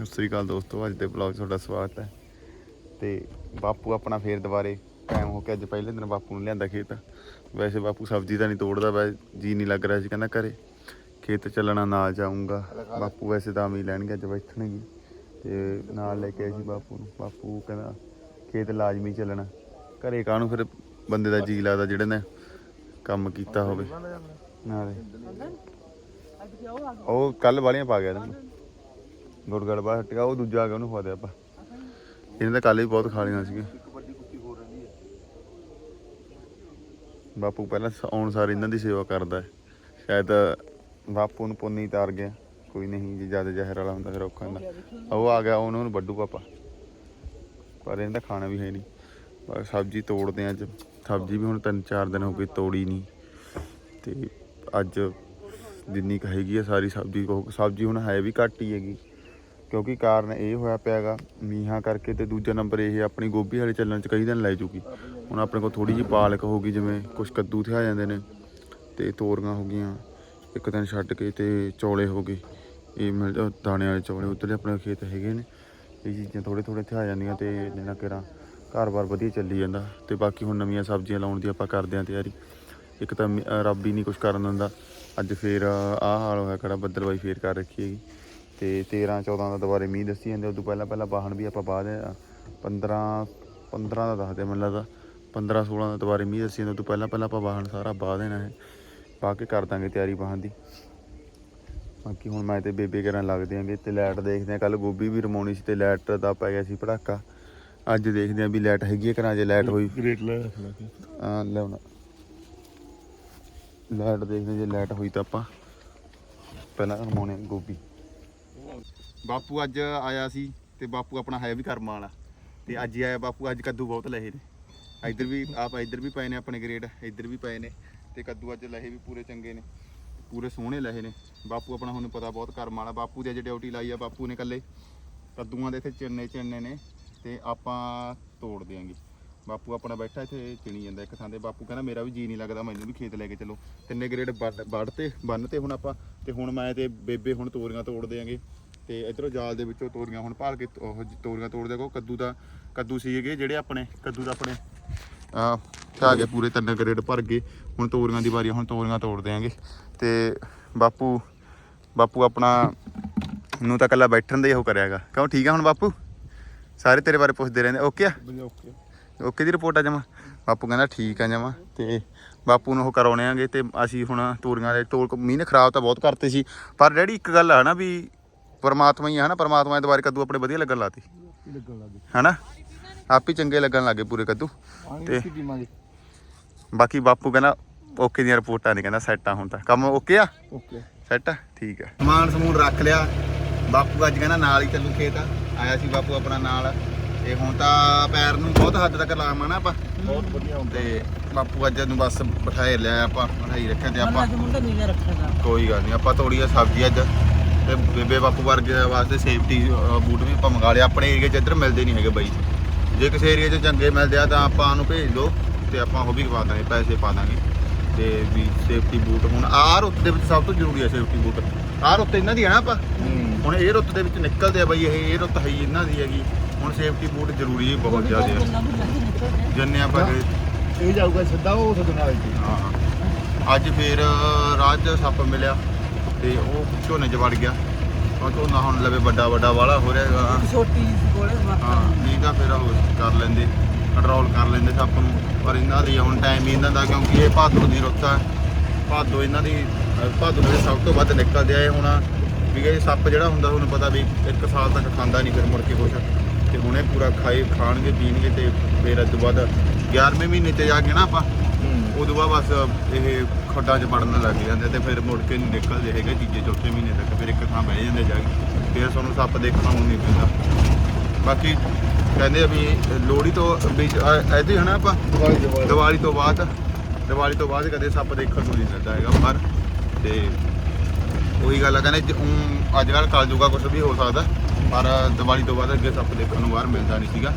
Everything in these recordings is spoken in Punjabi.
ਸਤਿ ਸ੍ਰੀ ਅਕਾਲ ਦੋਸਤੋ, ਅੱਜ ਦੇ ਬਲੌਗ 'ਚ ਤੁਹਾਡਾ ਸਵਾਗਤ ਹੈ। ਤੇ ਬਾਪੂ ਆਪਣਾ ਫੇਰ ਦੁਬਾਰੇ ਟਾਈਮ ਹੋ ਕੇ ਅੱਜ ਪਹਿਲੇ ਦਿਨ ਬਾਪੂ ਨੂੰ ਲਿਆਂਦਾ ਖੇਤ। ਵੈਸੇ ਬਾਪੂ ਸਬਜ਼ੀ ਤਾਂ ਨਹੀਂ ਤੋੜਦਾ, ਵੈ ਜੀ ਨਹੀਂ ਲੱਗ ਰਿਹਾ ਸੀ ਕਹਿੰਦਾ ਘਰੇ। ਖੇਤ ਚੱਲਣਾ, ਨਾਲ ਜਾਊਂਗਾ। ਬਾਪੂ ਵੈਸੇ ਤਾਂ ਵੀ ਲੈਣਗੇ, ਅੱਜ ਬੈਠਣਗੇ। ਤੇ ਨਾਲ ਲੈ ਕੇ ਆਏ ਸੀ ਬਾਪੂ ਨੂੰ। ਬਾਪੂ ਕਹਿੰਦਾ, ਖੇਤ ਲਾਜ਼ਮੀ ਚੱਲਣਾ। ਘਰੇ ਕਾਹਨੂੰ ਫਿਰ ਬੰਦੇ ਦਾ ਜੀ ਲੱਗਦਾ, ਜਿਹੜੇ ਨੇ ਕੰਮ ਕੀਤਾ ਹੋਵੇ। ਨਾਲੇ। ਉਹ ਕੱਲ ਵਾਲੀਆਂ ਪਾ ਗਿਆ ਤੈਨੂੰ ਗੁਰਗੜ ਬਾਹਰ ਹਟਿਆ, ਉਹ ਦੂਜਾ ਆ ਗਿਆ, ਉਹਨੂੰ ਖਵਾ ਦਿਆ ਆਪਾਂ। ਇਹਨੇ ਤਾਂ ਕੱਲ ਵੀ ਬਹੁਤ ਖਾ ਲਈਆਂ ਸੀਗੀਆਂ। ਬਾਪੂ ਪਹਿਲਾਂ ਆਉਣ ਸਾਰ ਇਹਨਾਂ ਦੀ ਸੇਵਾ ਕਰਦਾ ਸ਼ਾਇਦ ਬਾਪੂ ਨੂੰ ਪੁੰਨੀ ਤਾਰ ਗਿਆ। ਕੋਈ ਨਹੀਂ, ਜੇ ਜ਼ਿਆਦਾ ਜ਼ਹਿਰ ਵਾਲਾ ਹੁੰਦਾ ਫਿਰ ਔਖਾ ਹੁੰਦਾ। ਉਹ ਆ ਗਿਆ, ਉਹਨੂੰ ਉਹਨੂੰ ਵੱਡੂ ਪਾਪਾ। ਪਰ ਇਹਨੇ ਤਾਂ ਖਾਣਾ ਵੀ ਹੈ ਨਹੀਂ। ਬਸ ਸਬਜ਼ੀ ਤੋੜਦੇ ਆ ਅੱਜ। ਸਬਜ਼ੀ ਵੀ ਹੁਣ ਤਿੰਨ ਚਾਰ ਦਿਨ ਹੋ ਗਏ ਤੋੜੀ ਨਹੀਂ। ਤੇ ਅੱਜ ਜਿੰਨੀ ਕੁ ਹੈਗੀ ਆ ਸਾਰੀ ਸਬਜ਼ੀ ਸਬਜ਼ੀ ਹੁਣ ਹੈ ਵੀ ਘੱਟ ਹੀ ਹੈਗੀ। ਕਿਉਂਕਿ ਕਾਰਨ ਇਹ ਹੋਇਆ ਪਿਆਗਾ, ਮੀਂਹਾਂ ਕਰਕੇ ਤੇ ਦੂਜਾ ਨੰਬਰ ਇਹ ਆਪਣੀ ਗੋਭੀ ਵਾਲੇ ਚੱਲਣ ਚ ਕਈ ਦਿਨ ਲੈ ਜੂਗੀ। ਹੁਣ ਆਪਣੇ ਕੋਲ ਥੋੜੀ ਜਿਹੀ ਪਾਲਕ ਹੋ ਗਈ ਜਿਵੇਂ ਕੁਛ ਕੱਦੂ ਤੇ ਆ ਜਾਂਦੇ ਨੇ, ਤੇ ਤੋਰੀਆਂ ਹੋ ਗਈਆਂ, ਇੱਕ ਦਿਨ ਛੱਡ ਕੇ ਤੇ ਚੌਲੇ ਹੋ ਗਏ। ਇਹ ਮਿਲ ਦਾਣੇ ਵਾਲੇ ਚੌਲੇ ਉੱਧਰ ਆਪਣੇ ਖੇਤ ਹੈਗੇ ਨੇ, ਇਹ ਚੀਜ਼ਾਂ ਥੋੜੇ ਥੋੜੇ ਥਿਆ ਜਾਂਦੀਆਂ ਤੇ ਜਿੰਨਾ ਕਿਰਾ ਘਰ-ਬਾਰ ਵਧੀਆ ਚੱਲੀ ਜਾਂਦਾ। ਤੇ ਬਾਕੀ ਹੁਣ ਨਵੀਆਂ ਸਬਜ਼ੀਆਂ ਲਾਉਣ ਦੀ ਆਪਾਂ ਕਰਦੇ ਆਂ ਤਿਆਰੀ। ਇੱਕ ਤਾਂ ਮੀ- ਰੱਬ ਹੀ ਨਹੀਂ ਕੁਝ ਕਰਨ ਦਿੰਦਾ। ਅੱਜ ਫੇਰ ਆਹ ਹਾਲ ਹੋਇਆ ਕਿਹੜਾ ਬੱਦਲਵਾਈ ਫੇਰ ਕਰ ਰੱਖੀ ਹੈਗੀ। ਤੇ 13 14 ਦਾ ਦੁਬਾਰੇ ਮੀਂਹ ਦੱਸੀ ਜਾਂਦੇ ਉਦੋਂ ਪਹਿਲਾਂ ਪਹਿਲਾਂ ਵਾਹਣ ਵੀ ਆਪਾਂ ਪਾ ਦੇ 15 15 ਦਾ ਦੱਸਦੇ ਮੈਨੂੰ ਲੱਗਦਾ। 15 16 ਦਾ ਦੁਬਾਰੇ ਮੀਂਹ ਦੱਸੀ ਜਾਂਦੇ ਉਦੋਂ ਪਹਿਲਾਂ ਪਹਿਲਾਂ ਆਪਾਂ ਵਾਹਣ ਸਾਰਾ ਪਾ ਦੇਣਾ ਹੈ। ਪਾ ਕੇ ਕਰ ਦਾਂਗੇ ਤਿਆਰੀ ਵਾਹਣ ਦੀ। ਬਾਕੀ ਹੁਣ ਮੈਂ ਤੇ ਬੇਬੇ ਕਰਨ ਲੱਗਦੇ ਆਂਗੇ ਤੇ ਲਾਈਟ ਦੇਖਦੇ ਆਂ। ਕੱਲ ਗੋਭੀ ਵੀ ਰਮਾਉਣੀ ਸੀ ਤੇ ਲਾਈਟ ਦਾ ਪੈ ਗਿਆ ਸੀ ਪੜਾਕਾ। ਅੱਜ ਦੇਖਦੇ ਆਂ ਵੀ ਲਾਈਟ ਹੈਗੀ ਹੈ ਨਾ ਜੇ ਲਾਈਟ ਹੋਈ। ਗ੍ਰੇਟ ਲੈ ਆ ਲਿਆਉਣਾ ਲਾਈਟ ਦੇਖਦੇ ਜੇ ਲਾਈਟ ਹੋਈ ਤਾਂ ਆਪਾਂ ਪਹਿਲਾਂ ਰਮਾਉਣੇ ਗੋਭੀ। ਬਾਪੂ ਅੱਜ ਆਇਆ ਸੀ ਤੇ ਬਾਪੂ ਆਪਣਾ ਹੈ ਵੀ ਕਰਮਾਂ ਵਾਲਾ। ਤੇ ਅੱਜ ਹੀ ਆਇਆ ਬਾਪੂ, ਅੱਜ ਕੱਦੂ ਬਹੁਤ ਲਹੇ ਨੇ। ਇੱਧਰ ਵੀ ਆਪ ਇੱਧਰ ਵੀ ਪਏ ਨੇ ਆਪਣੇ ਗ੍ਰੇਡ, ਇੱਧਰ ਵੀ ਪਏ ਨੇ। ਤੇ ਕੱਦੂ ਅੱਜ ਲਹੇ ਵੀ ਪੂਰੇ ਚੰਗੇ ਨੇ, ਪੂਰੇ ਸੋਹਣੇ ਲਹੇ ਨੇ। ਬਾਪੂ ਆਪਣਾ ਹੁਣ ਪਤਾ ਬਹੁਤ ਕਰਮਾਂ ਵਾਲਾ। ਬਾਪੂ ਦੀ ਅੱਜ ਡਿਊਟੀ ਲਾਈ ਆ ਬਾਪੂ ਨੇ ਕੱਲੇ ਕੱਦੂਆਂ ਦੇ ਇੱਥੇ ਚਿੰਨੇ ਚਿੰਨੇ ਨੇ ਤੇ ਆਪਾਂ ਤੋੜ ਦਿਆਂਗੇ। ਬਾਪੂ ਆਪਣਾ ਬੈਠਾ ਇੱਥੇ, ਚਿਣੀ ਜਾਂਦਾ ਇੱਕ ਥਾਂ ਤੇ। ਬਾਪੂ ਕਹਿੰਦਾ, ਮੇਰਾ ਵੀ ਜੀ ਨਹੀਂ ਲੱਗਦਾ, ਮੈਨੂੰ ਵੀ ਖੇਤ ਲੈ ਕੇ ਚਲੋ। ਤਿੰਨੇ ਗ੍ਰੇਡ ਵੱਢ ਤੇ ਬੰਨ ਤੇ ਹੁਣ ਆਪਾਂ। ਤੇ ਹੁਣ ਮੈਂ ਤੇ ਬੇਬੇ ਹੁਣ ਤੋਰੀਆਂ ਤੋੜ ਦਿਆਂਗੇ। ਤੇ ਇਧਰੋਂ ਜਾਲ ਦੇ ਵਿੱਚੋਂ ਤੋਰੀਆਂ ਹੁਣ ਭਾਲ ਕੇ ਉਹ ਤੋਰੀਆਂ ਤੋੜਦੇ ਕੋ ਕੱਦੂ ਦਾ ਕੱਦੂ ਸੀਗੇ ਜਿਹੜੇ ਆਪਣੇ ਕੱਦੂ ਦਾ ਆਪਣੇ। ਆ ਆ ਗਏ ਪੂਰੇ ਤਿੰਨ ਗ੍ਰੇਡ ਭਰ ਗਏ। ਹੁਣ ਤੋਰੀਆਂ ਦੀ ਵਾਰੀ ਹੁਣ ਤੋਰੀਆਂ ਤੋੜ ਦਿਆਂਗੇ। ਤੇ ਬਾਪੂ ਬਾਪੂ ਆਪਣਾ ਨੂੰ ਤਾਂ ਕੱਲਾ ਬੈਠਣ ਦਾ ਹੀ ਉਹ ਕਰਿਆਗਾ। ਕਿਉਂ ਠੀਕ ਆ ਹੁਣ ਬਾਪੂ? ਸਾਰੇ ਤੇਰੇ ਬਾਰੇ ਪੁੱਛਦੇ ਰਹਿੰਦੇ। ਓਕੇ ਆ? ਓਕੇ ਓਕੇ ਦੀ ਰਿਪੋਰਟ ਆ ਜਮਾ? ਬਾਪੂ ਕਹਿੰਦਾ ਠੀਕ ਆ ਜਮਾ। ਤੇ ਬਾਪੂ ਨੂੰ ਉਹ ਕਰਾਉਣੇ ਆਂਗੇ ਤੇ ਅਸੀਂ ਹੁਣ ਤੋਰੀਆਂ ਦੇ ਤੋਲ ਮੀਂਹ ਨੇ ਖਰਾਬ ਤਾਂ ਬਹੁਤ ਕਰਤੇ ਸੀ। ਪਰ ਡੈਡੀ ਇੱਕ ਗੱਲ ਆ ਨਾ ਵੀ ਪਰਮਾਤਮਾ ਹੀ ਆ ਨਾ ਪਰਮਾਤਮਾ ਦੇ ਦੁਆਰੇ ਕੱਦੂ ਆਪਣੇ ਵਧੀਆ ਲੱਗਣ ਲਾਤੇ ਕੀ ਲੱਗਣ ਲੱਗੇ ਹਨਾ? ਆਪ ਹੀ ਚੰਗੇ ਲੱਗਣ ਲੱਗੇ ਪੂਰੇ ਕੱਦੂ। ਤੇ- ਬਾਕੀ ਬਾਪੂ ਕਹਿੰਦਾ ਓਕੇ ਦੀਆਂ ਰਿਪੋਰਟਾਂ ਨਹੀਂ ਕਹਿੰਦਾ ਸੈੱਟ ਆ ਹੁਣ ਤਾਂ। ਕੰਮ ਓਕੇ ਆ? ਓਕੇ। ਸੈੱਟ ਆ? ਠੀਕ ਆ। ਸਮਾਨ ਸਮੂਨ ਰੱਖ ਲਿਆ। ਬਾਪੂ ਅੱਜ ਕਹਿੰਦਾ ਨਾਲ ਹੀ ਚੱਲੂ ਖੇਤ। ਆਇਆ ਸੀ ਬਾਪੂ ਆਪਣਾ ਨਾਲ। ਤੇ ਹੁਣ ਤਾਂ ਪੈਰ ਨੂੰ ਬਹੁਤ ਹੱਦ ਤੱਕ ਲਾਵਾਂ ਨਾ ਆਪਾਂ। ਬਹੁਤ ਵਧੀਆ ਹੁੰਦਾ। ਤੇ ਬਾਪੂ ਅੱਜ ਨੂੰ ਬਸ ਬਿਠਾਏ ਲਿਆ ਆਪਾਂ ਬਿਠਾਈ ਰੱਖਿਆ ਤੇ ਆਪਾਂ ਕੋਈ ਗੱਲ ਨਹੀਂ ਆਪਾਂ ਤੋੜੀ ਆ ਸਬਜ਼ੀ ਅੱਜ। ਤੇ ਬੇਬੇ ਬਾਪੂ ਵਰਗੇ ਵਾਸਤੇ ਸੇਫਟੀ ਬੂਟ ਵੀ ਆਪਾਂ ਮੰਗਾ ਲਿਆ ਆਪਣੇ ਏਰੀਆ 'ਚ ਇੱਧਰ ਮਿਲਦੇ ਨਹੀਂ ਹੈਗੇ ਬਾਈ। ਜੇ ਕਿਸੇ ਏਰੀਆ 'ਚ ਚੰਗੇ ਮਿਲਦੇ ਆ ਤਾਂ ਆਪਾਂ ਨੂੰ ਭੇਜ ਦਿਓ ਤੇ ਆਪਾਂ ਉਹ ਵੀ ਪਾ ਦਾਂਗੇ ਪੈਸੇ ਪਾ ਦਾਂਗੇ। ਤੇ ਵੀ ਸੇਫਟੀ ਬੂਟ ਹੁਣ ਆਹ ਰੁੱਤ ਦੇ ਵਿੱਚ ਸਭ ਤੋਂ ਜ਼ਰੂਰੀ ਹੈ ਸੇਫਟੀ ਬੂਟ। ਆਹ ਰੁੱਤ ਇਹਨਾਂ ਦੀ ਹੈ ਨਾ ਆਪਾਂ। ਹੁਣ ਇਹ ਰੁੱਤ ਦੇ ਵਿੱਚ ਨਿਕਲਦੇ ਆ ਬਾਈ ਇਹ ਇਹ ਰੁੱਤ ਹੈ ਇਹਨਾਂ ਦੀ ਹੈਗੀ। ਹੁਣ ਸੇਫਟੀ ਬੂਟ ਜ਼ਰੂਰੀ ਹੈ ਬਹੁਤ ਜ਼ਿਆਦਾ ਜੰਨੇ ਆਪਾਂ ਇਹ ਜਾਊਗਾ ਸਿੱਧਾ ਉਹ ਸਦਨਾ ਵਿੱਚ ਹਾਂ। ਹਾਂ। ਅੱਜ ਫੇਰ ਰਾਹ 'ਚ ਸੱਪ ਮਿਲਿਆ। ਤੇ ਉਹ ਝੋਨੇ 'ਚ ਵੜ ਗਿਆ। ਉਹ ਝੋਨਾ ਹੁਣ ਲਵੇ ਵੱਡਾ ਵੱਡਾ ਵਾਲਾ ਹੋ ਰਿਹਾ ਹੈਗਾ। ਛੋਟੀ ਜਿਹੀ ਕੋਲੇ ਹਾਂ ਨਹੀਂ ਤਾਂ ਫਿਰ ਉਹ ਕਰ ਲੈਂਦੇ ਕੰਟਰੋਲ ਕਰ ਲੈਂਦੇ ਸੱਪ ਨੂੰ। ਪਰ ਇਹਨਾਂ ਦੀ ਹੁਣ ਟਾਈਮ ਹੀ ਇਹਨਾਂ ਦਾ ਕਿਉਂਕਿ ਇਹ ਭਾਦੋ ਦੀ ਰੁੱਤ ਆ। ਭਾਦੋ ਇਹਨਾਂ ਦੀ ਭਾਦੋ ਦੇ ਸਭ ਤੋਂ ਵੱਧ ਨਿਕਲਦੇ ਆ ਇਹ ਹੁਣ। ਵੀ ਇਹ ਸੱਪ ਜਿਹੜਾ ਹੁੰਦਾ ਤੁਹਾਨੂੰ ਪਤਾ ਵੀ ਇੱਕ ਸਾਲ ਤੱਕ ਖਾਂਦਾ ਨਹੀਂ ਫਿਰ ਮੁੜ ਕੇ ਕੁਛ। ਤੇ ਹੁਣ ਪੂਰਾ ਖਾਏ ਖਾਣਗੇ ਪੀਣਗੇ ਤੇ ਫਿਰ ਇਸ ਤੋਂ ਬਾਅਦ 11ਵੇਂ ਮਹੀਨੇ 'ਚ ਜਾ ਕੇ ਨਾ ਆਪਾਂ ਉਦੋਂ ਬਾਅਦ ਬਸ ਇਹ ਖੱਡਾਂ 'ਚ ਵੜਨ ਲੱਗ ਜਾਂਦੇ ਤੇ ਫਿਰ ਮੁੜ ਕੇ ਨਹੀਂ ਨਿਕਲਦੇ ਹੈਗੇ ਤੀਜੇ ਚੌਥੇ ਮਹੀਨੇ ਤੱਕ ਫਿਰ ਇੱਕ ਥਾਂ ਬਹਿ ਜਾਂਦੇ ਜਾ ਕੇ। ਫਿਰ ਤੁਹਾਨੂੰ ਸੱਪ ਦੇਖਣ ਨੂੰ ਨਹੀਂ ਮਿਲਦਾ ਬਾਕੀ ਕਹਿੰਦੇ ਆ ਵੀ ਲੋਹੜੀ ਤੋਂ ਵੀ ਐਦੀ ਹਨਾ ਆਪਾਂ? ਦੀਵਾਲੀ ਤੋਂ ਬਾਅਦ। ਦੀਵਾਲੀ ਤੋਂ ਬਾਅਦ ਕਦੇ ਸੱਪ ਦੇਖਣ ਨੂੰ ਨਹੀਂ ਮਿਲਦਾ ਹੈਗਾ ਪਰ ਤੇ ਉਹੀ ਗੱਲ ਆ ਕਹਿੰਦੇ ਅੱਜ ਕੱਲ੍ਹ ਕਲ ਜੂਗਾ ਕੁਝ ਵੀ ਹੋ ਸਕਦਾ ਪਰ ਦੀਵਾਲੀ ਤੋਂ ਬਾਅਦ ਅੱਗੇ ਸੱਪ ਦੇਖਣ ਨੂੰ ਬਾਹਰ ਮਿਲਦਾ ਨਹੀਂ ਸੀਗਾ।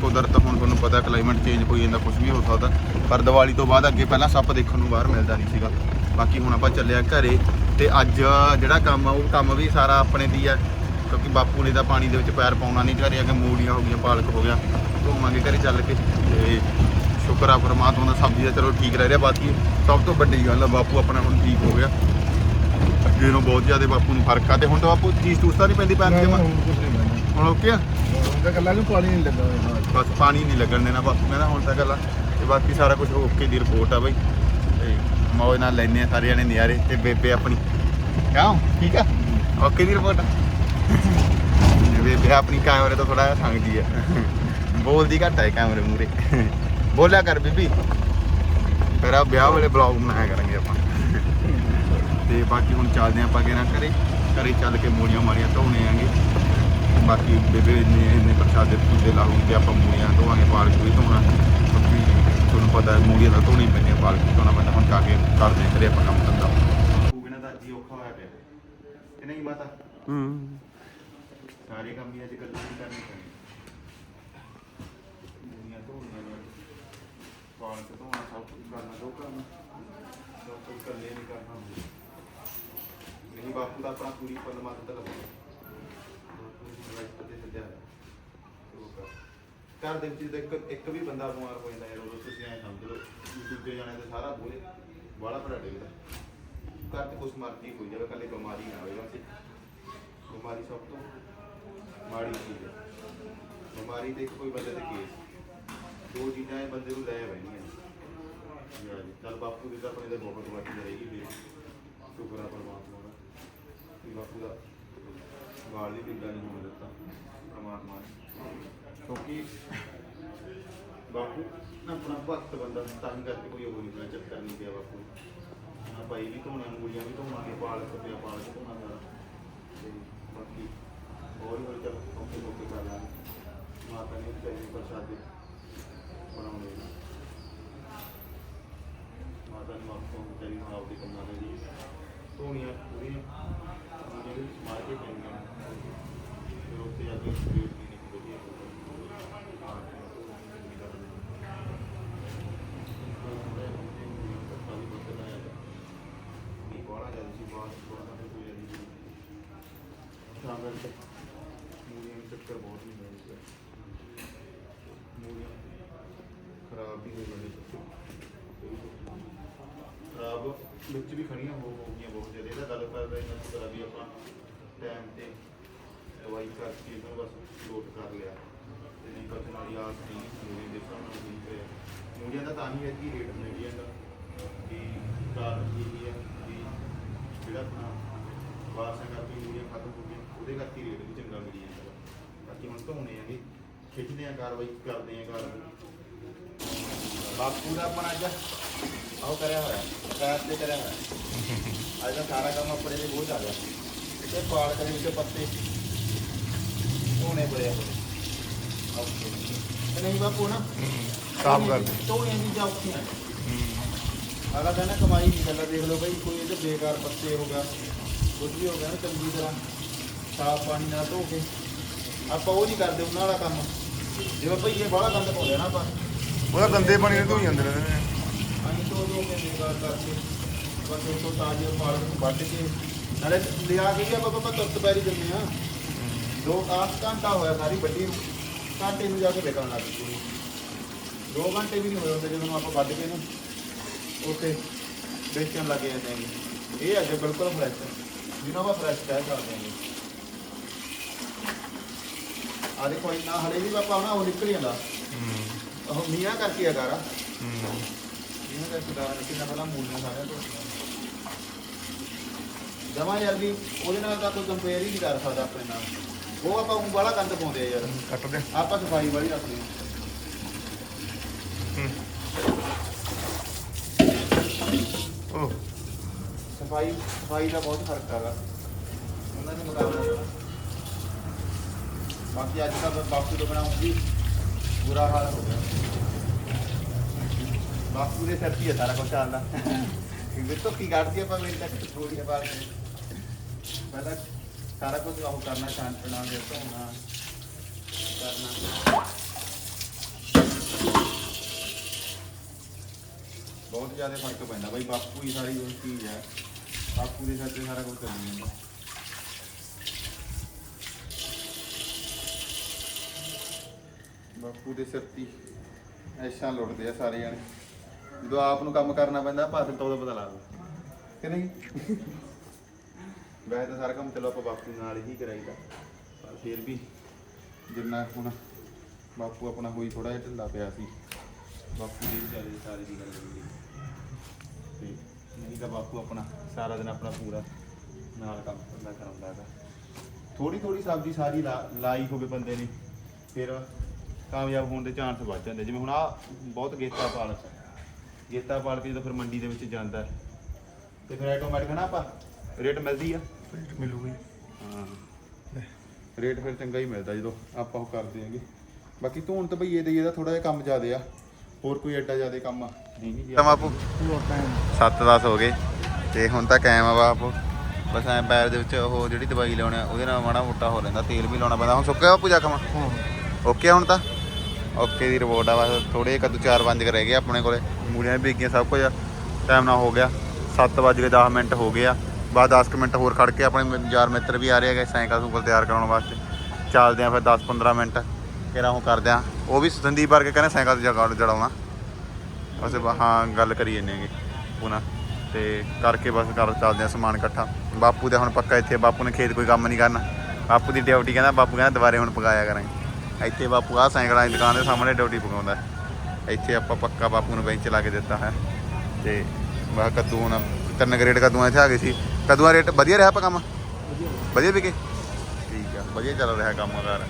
ਕੁਦਰਤ ਹੁਣ ਤੁਹਾਨੂੰ ਪਤਾ ਕਲਾਈਮੇਟ ਚੇਂਜ ਹੋਈ ਜਾਂਦਾ ਕੁਝ ਵੀ ਹੋ ਸਕਦਾ। ਪਰ ਦੀਵਾਲੀ ਤੋਂ ਬਾਅਦ ਅੱਗੇ ਪਹਿਲਾਂ ਸੱਪ ਦੇਖਣ ਨੂੰ ਬਾਹਰ ਮਿਲਦਾ ਨਹੀਂ ਸੀਗਾ। ਬਾਕੀ ਹੁਣ ਆਪਾਂ ਚੱਲਿਆ ਘਰੇ ਤੇ ਅੱਜ ਜਿਹੜਾ ਕੰਮ ਆ ਉਹ ਕੰਮ ਵੀ ਸਾਰਾ ਆਪਣੇ ਦੀ ਆ ਕਿਉਂਕਿ ਬਾਪੂ ਨੇ ਤਾਂ ਪਾਣੀ ਦੇ ਵਿੱਚ ਪੈਰ ਪਾਉਣਾ ਨਹੀਂ ਘਰੇ ਅਗੇ ਮੂਲੀਆਂ ਹੋ ਗਈਆਂ ਪਾਲਕ ਹੋ ਗਿਆ। ਧੋਵਾਂਗੇ ਘਰੇ ਚੱਲ ਕੇ ਤੇ ਸ਼ੁਕਰ ਆ ਪਰਮਾਤਮਾ ਦਾ ਸਬਜ਼ੀ ਦਾ ਚਲੋ ਠੀਕ ਰਹਿ ਰਿਹਾ ਬਾਕੀ ਸਭ ਤੋਂ ਵੱਡੀ ਗੱਲ ਆ ਬਾਪੂ ਆਪਣਾ ਹੁਣ ਠੀਕ ਹੋ ਗਿਆ। ਅੱਗੇ ਨੂੰ ਬਹੁਤ ਜ਼ਿਆਦਾ ਬਾਪੂ ਨੂੰ ਫ਼ਰਕ ਆ। ਤੇ ਹੁਣ ਤਾਂ ਬਾਪੂ ਚੀਜ਼ ਟੂਸਤਾ ਨਹੀਂ ਪੈਂਦੀ ਪੈਰ ਤੇ ਹੁਣ ਓਕੇ ਆ? ਹੁਣ ਤਾਂ ਗੱਲਾਂ ਨੂੰ ਪਾਣੀ ਨਹੀਂ ਲੱਗਾ ਹੋਇਆ? ਬਸ ਪਾਣੀ ਨਹੀਂ ਲੱਗਣ ਦੇਣਾ ਬਾਪੂ ਕਹਿੰਦਾ ਹੁਣ ਤਾਂ ਗੱਲ ਆ ਤੇ ਬਾਕੀ ਸਾਰਾ ਕੁਝ ਓਕੇ ਦੀ ਰਿਪੋਰਟ ਆ ਬਈ। ਤੇ ਮੌਜ ਨਾਲ ਲੈਨੇ ਆ ਸਾਰੇ ਜਣੇ ਨਿਆਰੇ ਤੇ ਬੇਬੇ ਆਪਣੀ। ਕਿਉਂ ਠੀਕ ਆ? ਓਕੇ ਦੀ ਰਿਪੋਰਟ ਤੇ ਬੇਬੇ ਆਪਣੀ ਕੈਮਰੇ ਤੋਂ ਥੋੜਾ ਜਿਹਾ ਸੰਗਦੀ ਆ। ਬੋਲਦੀ ਘੱਟ ਹੈ ਕੈਮਰੇ ਮੂਰੇ ਬੋਲਿਆ ਕਰ ਬੀਬੀ। ਫਿਰ ਆ ਵਿਆਹ ਵਾਲੇ ਬਲੌਗ ਬਣਾਇਆ ਕਰਾਂਗੇ ਆਪਾਂ। ਤੇ ਬਾਕੀ ਹੁਣ ਚੱਲਦੇ ਆਪਾਂ ਕਿਹਨਾਂ ਘਰੇ। ਘਰੇ ਚੱਲ ਕੇ ਮੂਲੀਆਂ ਮਾਰੀਆਂ ਧੋਣੇ ਆਂਗੇ। ਬਾਕੀ ਬੇਬੇ ਨੇ ਇਹਨੇ ਪ੍ਰਸ਼ਾਦੇ ਪੂਜੇ ਲਾਉਂ ਤੇ ਆਪਾਂ ਮੂਲੀਆਂ ਧੋਵਾਂਗੇ ਪਾਲਕ ਵੀ ਧੋਣਾ। ਕਿਉਂਕਿ ਤੁਹਾਨੂੰ ਪਤਾ ਹੈ ਮੂਲੀਆਂ ਤਾਂ ਧੋਣੀ ਪੈਂਦੀਆਂ ਪਾਲਕ ਵੀ ਧੋਣਾ ਪੈਂਦਾ ਹੁਣ ਜਾ ਕੇ ਕਰਦੇ ਹਾਂ ਘਰੇ ਆਪਾਂ ਕੰਮ ਧੰਦਾ। ਉਹ ਬਿਨਾਂ ਤਾਂ ਜੀ ਔਖਾ ਹੋਇਆ ਪਿਆ। ਕਿ ਨਹੀਂ ਮਾਤਾ? ਹੂੰ। ਸਾਰੇ ਕੰਮ ਹੀ ਅੱਜ ਕੱਲ੍ਹ ਹੀ ਕਰਨੇ ਪੈਣੇ। ਮੂਲੀਆਂ ਧੋਣੀਆਂ ਨੇ ਪਾਲਕ ਧੋਣਾ ਸਭ ਕੁਝ ਕਰਨਾ ਦੋ ਕੰਮ ਸਭ ਕੁਝ ਇਕੱਲੇ ਨਹੀਂ ਕਰਨਾ। ਨਹੀਂ ਬਾਪੂ ਦਾ ਆਪਣਾ ਪੂਰੀ ਫੁੱਲ ਮਦਦ ਲਵਾਂਗੇ ਬਾਪੂ ਦੀ ਤੇ ਸੱਜਾ ਘਰ ਦੇ ਵਿੱਚ ਤਾਂ ਇੱਕ ਇੱਕ ਵੀ ਬੰਦਾ ਬਿਮਾਰ ਹੋ ਜਾਂਦਾ ਯਾਰ ਉਦੋਂ ਤੁਸੀਂ ਐਂ ਸਮਝ ਲਓ ਵੀ ਦੂਜੇ ਜਾਣੇ ਤੇ ਸਾਰਾ ਬੋਲੇ ਬਾਲਾ ਭਰਾ ਡੇਗਦਾ ਘਰ ਤੇ ਕੁਛ ਮਰਜ਼ੀ ਹੋਈ ਜਾਵੇ ਕੱਲੇ ਬਿਮਾਰੀ ਨਾ ਹੋਵੇ ਬਸ ਬਿਮਾਰੀ ਸਭ ਤੋਂ ਮਾੜੀ ਚੀਜ਼ ਹੈ। ਬਿਮਾਰੀ ਤੇ ਇੱਕ ਕੋਈ ਬੰਦੇ ਦੇ ਕੇਸ ਦੋ ਚੀਜ਼ਾਂ ਇਹ ਬੰਦੇ ਨੂੰ ਲੈ ਬੈਣੀਆਂ ਯਾਰ ਜੀ, ਚੱਲ ਬਾਪੂ ਦੀ ਤਾਂ ਆਪਣੇ ਤੇ ਬਹੁਤ ਵੱਡੀ ਰਹੇਗੀ ਵੀ ਸ਼ੁਕਰ ਆ ਪਰਮਾਤਮਾ ਦਾ। ਕਿ ਬਾਪੂ ਦਾ ਵਾਲ ਵੀ ਬਿੰਦਾ ਨਹੀਂ ਹੋਣ ਦਿੱਤਾ ਪਰਮਾਤਮਾ ਨੇ ਕਿਉਂਕਿ ਬਾਪੂ ਨਾ ਆਪਣਾ ਭਗਤ ਬੰਦਾ ਸੀ, ਤਾਂ ਹੀ ਕਰਕੇ ਕੋਈ ਉਹ ਨਹੀਂ ਚੱਕਰ ਨਹੀਂ ਪਿਆ ਬਾਪੂ ਨਾ ਭਾਈ ਵੀ ਧੋਣਾ ਮੂਲੀਆਂ ਵੀ ਧੋਵਾਂਗੇ ਪਾਲਕ ਪਿਆ ਪਾਲਕ ਧੋਣਾ ਸਾਰਾ ਤੇ ਬਾਕੀ ਹੋਰ ਹੋਰ ਚੱਲ ਓਕੇ ਓਕੇ ਕਰ ਲਾਂਗੇ ਮਾਤਾ ਨੇ ਵੀ ਚਾਹੀਦੀ ਪ੍ਰਸ਼ਾਦੇ ਬਣਾਉਣੇ ਨੇ ਮਾਤਾ ਨੂੰ ਆਪਕੋ ਚਾਹੀਦੀ ਮਾਂ ਆਪਦੀ ਕੰਮਾਂ ਦੇ ਲਈ ਧੋਣੀਆਂ ਪੂਰੀਆਂ ਜਿਹੜੇ ਵਿੱਚ ਮਾਰ ਕੇ ਪੈਂਦੀਆਂ ਨੇ। ਫਿਰ ਉੱਥੇ ਜਾ ਕੇ ਸਪੀਡ ਵੀ ਨਹੀਂ ਵਧੀਆ ਚੱਕਰ ਬਹੁਤ ਨਹੀਂ ਮਿਲਦਾ ਮੂਲੀਆਂ ਖਰਾਬ ਵੀ ਹੋ ਜਾਂਦੇ ਖਰਾਬ ਵਿੱਚ ਵੀ ਖੜੀਆਂ ਹੋ ਹੋ ਗਈਆਂ ਬਹੁਤ ਜ਼ਿਆਦਾ। ਇਹਦਾ ਗੱਲ ਕਰਦਾ ਇਹਨਾਂ ਤੋਂ ਕਰਾ ਵੀ ਆਪਾਂ ਟਾਈਮ ਤੇ ਦਵਾਈ ਕਰਕੇ ਇਹਨੂੰ ਬਸ ਲੋਟ ਕਰ ਲਿਆ। ਤੇ ਨਹੀਂ ਤਾਂ ਨਾਲ ਆਸ ਨਹੀਂ ਮੂਲੀਆਂ ਦੇ ਸਾਹਮਣੇ ਨਹੀਂ ਪਿਆ ਮੂਲੀਆਂ ਦਾ ਤਾਂ ਹੀ ਹੈ ਕਿ ਰੇਟ ਮਿਲ ਜਾਂਦਾ ਕਿ ਕਾਰਨ ਇਹ ਹੈ, ਕਿ ਜਿਹੜਾ ਆਪਣਾ ਵਾਰਸਾਂ ਕਰਕੇ ਮੂਲੀਆਂ ਖਤਮ ਹੋ ਗਈਆਂ, ਉਹਦੇ ਕਰਕੇ ਰੇਟ ਵੀ ਚੰਗਾ ਮਿਲੀ ਜਾਂਦਾ। ਬਾਕੀ ਹੁਣ ਧੋਣੇ ਆਗੇ ਖਿੱਚਦੇ ਆ ਕਾਰਵਾਈ, ਕਰਦੇ ਆ ਕਾਰਵਾਈ। ਬਾਪੂ ਦਾ ਆਪਣਾ ਅੱਜ ਆਹ ਕਰਿਆ ਹੋਇਆ ਤੇ ਕਰਿਆ ਹੋਇਆ। ਅੱਜ ਦਾ ਸਾਰਾ ਕੰਮ ਆਪਣੇ ਤੇ ਬਹੁਤ ਆ ਗਿਆ ਤੇ ਪਾਲ ਕਰੇ ਵਿੱਚ ਪੱਤੇ। ਧੋਣੇ ਬੜੇ। ਹੋਏ ਓਕੇ। ਤੇ ਨਹੀਂ ਬਾਪੂ ਨਾ ਸਾਫ਼ ਕਰ ਦੇ। ਧੋਣੀਆਂ ਚੀਜ਼ਾਂ ਔਖੀਆਂ ਅਗਲਾ ਕਹਿੰਦਾ ਕਮਾਈ ਨਹੀਂ ਕਰਦਾ ਦੇਖ ਲਓ ਬਈ ਕੋਈ ਇਹ ਤੇ ਬੇਕਾਰ ਪੱਤੇ ਹੋ ਗਿਆ ਕੁਝ ਵੀ ਹੋ ਗਿਆ ਨਾ ਚੰਗੀ ਤਰ੍ਹਾਂ ਸਾਫ਼ ਪਾਣੀ ਨਾਲ ਧੋ ਕੇ ਆਪਾਂ ਉਹ ਨਹੀਂ ਕਰਦੇ ਉਹਨਾਂ ਵਾਲਾ ਕੰਮ। ਜਿਵੇਂ ਭਈ ਇਹ ਬੜਾ ਗੰਦ ਪਾਉਂਦੇ ਨਾ ਆਪਾਂ। ਉਹਦਾ ਗੰਦੇ ਪਾਣੀ ਨਾਲ ਧੋਈ ਜਾਂਦੇ ਨੇ। ਅਸੀਂ ਧੋ ਧੋ ਕੇ ਬੇਕਾਰ ਕਰਕੇ ਬਸ ਉਹ ਤੋਂ ਤਾਜ਼ੇ ਪਾਲਕ ਨੂੰ ਵੱਢ ਕੇ ਨਾਲੇ ਲਿਆ ਕੇ ਹੀ ਆਪਾਂ ਆਪਾਂ ਤੁਰਤ ਪੈਰੀ ਦਿੰਦੇ ਆ ਦੋ ਆਸ ਘੰਟਾ ਹੋਇਆ ਸਾਰੀ ਵੱਡੀ ਨੂੰ ਘੰਟੇ ਨੂੰ ਜਾ ਕੇ ਵੇਚਣ ਲੱਗ ਪਈ ਪੂਰੀ। ਦੋ ਘੰਟੇ ਵੀ ਨਹੀਂ ਹੋਏ ਹੁੰਦੇ ਜਦੋਂ ਆਪਾਂ ਵੱਢ ਕੇ ਨਾ ਉੱਥੇ ਵੇਚਣ ਲੱਗੇ ਜਾਂਦੇ ਹੈਗੇ ਇਹ ਅਜੇ ਬਿਲਕੁਲ ਫਰੈਸ਼ ਹੈ ਜਿਹਨੂੰ ਆਪਾਂ ਫਰੈਸ਼ ਕਹਿ ਸਕਦੇ ਹਾਂ ਆ ਦੇਖੋ ਇੰਨਾ ਹਲੇ ਵੀ ਨਾ ਉਹ ਨਿਕਲ ਜਾਂਦਾ। ਉਹ ਮੀਆਂ ਕਰਕੇ ਆ ਗਾਰਾ। ਇਹਨਾਂ ਦਾ ਸੁਧਾਰ ਕਿੰਨਾ ਪਹਿਲਾਂ ਮੂਲੀਆਂ ਸਾਰਿਆਂ ਤੋਂ ਜਮਾ ਯਾਰ ਵੀ ਉਹਦੇ ਨਾਲ ਤਾਂ ਕੋਈ ਕੰਪੇਅਰ ਹੀ ਨਹੀਂ ਕਰ ਸਕਦਾ ਆਪਣੇ ਨਾਲ। ਉਹ ਆਪਾਂ ਉਹ ਬੜਾ ਗੰਦ ਪਾਉਂਦੇ ਆ ਯਾਰ। ਕੱਟ ਦੇ। ਆਪਾਂ ਸਫ਼ਾਈ ਵਾਲੀ ਰੱਖਦੇ ਹਾਂ। ਉਹ ਸਫ਼ਾਈ ਸਫ਼ਾਈ ਦਾ ਬਹੁਤ ਫ਼ਰਕ ਹੈਗਾ। ਉਹਨਾਂ ਦੇ ਮੁਕਾਬਲੇ ਬਾਕੀ ਅੱਜ ਕੱਲ੍ਹ ਬਾਪੂ ਤੋਂ ਬਣਾਉਂਗੀ ਬੁਰਾ ਹਾਲ ਹੋ ਗਿਆ। ਬਾਪੂ ਦੇ ਸਿਰ ਤੇ ਹੀ ਆ ਥੋੜੀ ਬਾਤ ਪਹਿਲਾਂ ਸਾਰਾ ਕੁਝ ਕਰਨਾ ਬਹੁਤ ਜ਼ਿਆਦਾ ਫ਼ਰਕ ਪੈਂਦਾ ਬਾਈ, ਬਾਪੂ ਹੀ ਸਾਰੀ ਉਹ ਚੀਜ਼ ਹੈ। ਬਾਪੂ ਦੇ ਸਿਰ ਸਾਰਾ ਕੁਝ ਚੱਲੀ ਜਾਂਦਾ ਬਾਪੂ ਦੇ ਸਿਰ ਤੇ ਲੁੱਟਦੇ ਆ ਸਾਰੇ ਜਾਣੇ। ਜਦੋਂ ਆਪ ਨੂੰ ਕੰਮ ਕਰਨਾ ਪੈਂਦਾ ਭਾਸ਼ਣ ਤੋਂ ਉਹਦਾ ਪਤਾ ਲੱਗਦਾ ਕਿ ਨਹੀਂ? ਵੈਸੇ ਤਾਂ ਸਾਰਾ ਕੰਮ ਚਲੋ ਆਪਾਂ ਬਾਪੂ ਨਾਲ ਹੀ ਕਰਾਈਦਾ ਪਰ ਫਿਰ ਵੀ ਜਿੰਨਾ ਹੁਣ ਬਾਪੂ ਆਪਣਾ ਹੋਈ ਥੋੜਾ ਜਿਹਾ ਢਿੱਲਾ ਪਿਆ ਸੀ। ਬਾਪੂ ਦੀ ਵਿਚਾਰੇ ਦੀ ਸਾਰੀ ਦੀ ਗੱਲ ਕਰੀ ਤੇ ਨਹੀਂ ਤਾਂ ਬਾਪੂ ਆਪਣਾ ਸਾਰਾ ਦਿਨ ਆਪਣਾ ਪੂਰਾ ਨਾਲ ਕੰਮ ਕਰਦਾ ਕਰਾਉਂਦਾ ਹੈਗਾ ਥੋੜੀ ਥੋੜੀ ਸਬਜ਼ੀ ਸਾਰੀ ਲਾ- ਲਾਈ ਹੋਵੇ ਬੰਦੇ ਨੇ। ਫਿਰ ਕਾਮਯਾਬ ਹੋਣ ਦੇ ਚਾਂਸ ਵੱਧ ਜਾਂਦੇ। ਜਿਵੇਂ ਹੁਣ ਆ ਬਹੁਤ ਗੇਤਾ ਹੈ। ਗੇਤਾ ਪਾਲ ਕੇ ਜਦੋਂ ਫਿਰ ਮੰਡੀ ਦੇ ਵਿੱਚ ਜਾਂਦਾ। ਹੈ, ਤੇ ਫਿਰ ਆਟੋਮੈਟਿਕ ਨਾ ਆਪਾਂ? ਰੇਟ ਮਿਲਦੀ ਆ? ਮਿਲੂਗੀ ਹਾਂ। ਰੇਟ ਫਿਰ ਚੰਗਾ ਹੀ ਮਿਲਦਾ ਜਦੋਂ ਆਪਾਂ ਉਹ ਕਰਦੇ ਆਂਗੇ ਬਾਕੀ ਧੂਣ ਤੇ ਭਈਏ ਦੇ ਇਹਦਾ ਥੋੜਾ ਜਿਹਾ ਕੰਮ ਜ਼ਿਆਦੇ ਆ। ਹੋਰ ਕੋਈ ਐਡਾ ਜ਼ਿਆਦੇ ਕੰਮ ਨਹੀਂ ਨਹੀਂ ਜੀ ਬਾਪੂ। 7-10 ਹੋ। ਗਏ। ਤੇ ਹੁਣ ਤਾਂ ਕਾਇਮ ਆ ਬਾਪੂ। ਬਸ ਐ ਪੈਰ ਦੇ ਵਿੱਚ ਉਹ ਜਿਹੜੀ ਦਵਾਈ ਲਾਉਣੀ ਆ ਉਹਦੇ ਨਾਲ ਮਾੜਾ ਮੋਟਾ ਹੋ ਲੈਂਦਾ ਤੇਲ ਵੀ ਲਾਉਣਾ ਪੈਂਦਾ। ਹੁਣ ਸੁੱਕਿਆ ਬਾਪੂ ਜ਼ਖਮ? ਓਕੇ ਆ ਹੁਣ ਤਾਂ? ਓਕੇ ਦੀ ਰਿਪੋਰਟ ਆ, ਬਸ ਥੋੜੇ ਕਦੂ 4-5 ਕੁ ਰਹਿ ਗਏ ਆਪਣੇ ਕੋਲੇ। ਮੂਲੀਆਂ ਵੀ ਗਈਆਂ ਸਭ ਕੁਝ। ਟਾਈਮ ਨਾਲ ਹੋ ਗਿਆ। 7 ਵਜੇ ਕੇ 10 ਮਿੰਟ ਹੋ ਗਏ ਆ। ਬਾਅਦ 10 ਕੁ ਮਿੰਟ ਹੋਰ ਖੜ ਕੇ ਆਪਣੇ ਯਾਰ ਮਿੱਤਰ ਵੀ ਆ ਰਹੇ ਹੈਗੇ ਸਾਈਕਲ ਸੂਕਲ ਤਿਆਰ ਕਰਾਉਣ ਵਾਸਤੇ। ਚੱਲਦੇ ਆ ਫਿਰ 10-15 ਮਿੰਟ। ਕਿਹੜਾ ਉਹ ਕਰਦੇ ਆ। ਉਹ ਵੀ ਸੰਦੀਪ ਵਰਗੇ ਕਹਿੰਦੇ ਸਾਈਕਲ ਤੇ ਜਗਾੜ ਜੜਾਉਣਾ। ਅਸੀਂ ਹਾਂ, ਗੱਲ ਕਰੀ ਜੰਨੇ ਹੈਗੇ। ਪੁਨਾ ਤੇ ਕਰਕੇ ਬਸ ਕਰ ਚੱਲਦੇ ਆ ਸਮਾਨ ਇਕੱਠਾ। ਬਾਪੂ ਦੇ ਹੁਣ ਪੱਕਾ ਇੱਥੇ, ਬਾਪੂ ਨੇ ਖੇਤ ਕੋਈ ਕੰਮ ਨਹੀਂ ਕਰਨਾ। ਬਾਪੂ ਦੀ ਡਿਊਟੀ ਕਹਿੰਦਾ, ਬਾਪੂ ਕਹਿੰਦਾ ਦੁਬਾਰੇ ਹੁਣ ਪਕਾਇਆ ਕਰਾਂਗੇ। ਇੱਥੇ ਬਾਪੂ ਆ ਸਾਈਕਲਾਂ ਦੀ ਦੁਕਾਨ ਦੇ ਸਾਹਮਣੇ ਡਿਊਟੀ ਪਕਾਉਂਦਾ ਇੱਥੇ ਆਪਾਂ ਪੱਕਾ ਬਾਪੂ ਨੂੰ ਬੈਂਚ ਲਾ ਕੇ ਦਿੱਤਾ ਹੈ। ਤੇ ਮੈਂ ਕੱਦੂ ਹੁਣ ਤਿੰਨ ਗ੍ਰੇਡ ਕੱਦੂਆਂ ਇੱਥੇ ਆ ਗਏ ਸੀ। ਕੱਦੂਆਂ ਰੇਟ ਵਧੀਆ ਰਿਹਾ ਆਪਾਂ ਕੰਮ? ਵਧੀਆ ਵਿਕੇ? ਠੀਕ ਆ, ਵਧੀਆ ਚੱਲ ਰਿਹਾ ਕੰਮ ਕਾਰ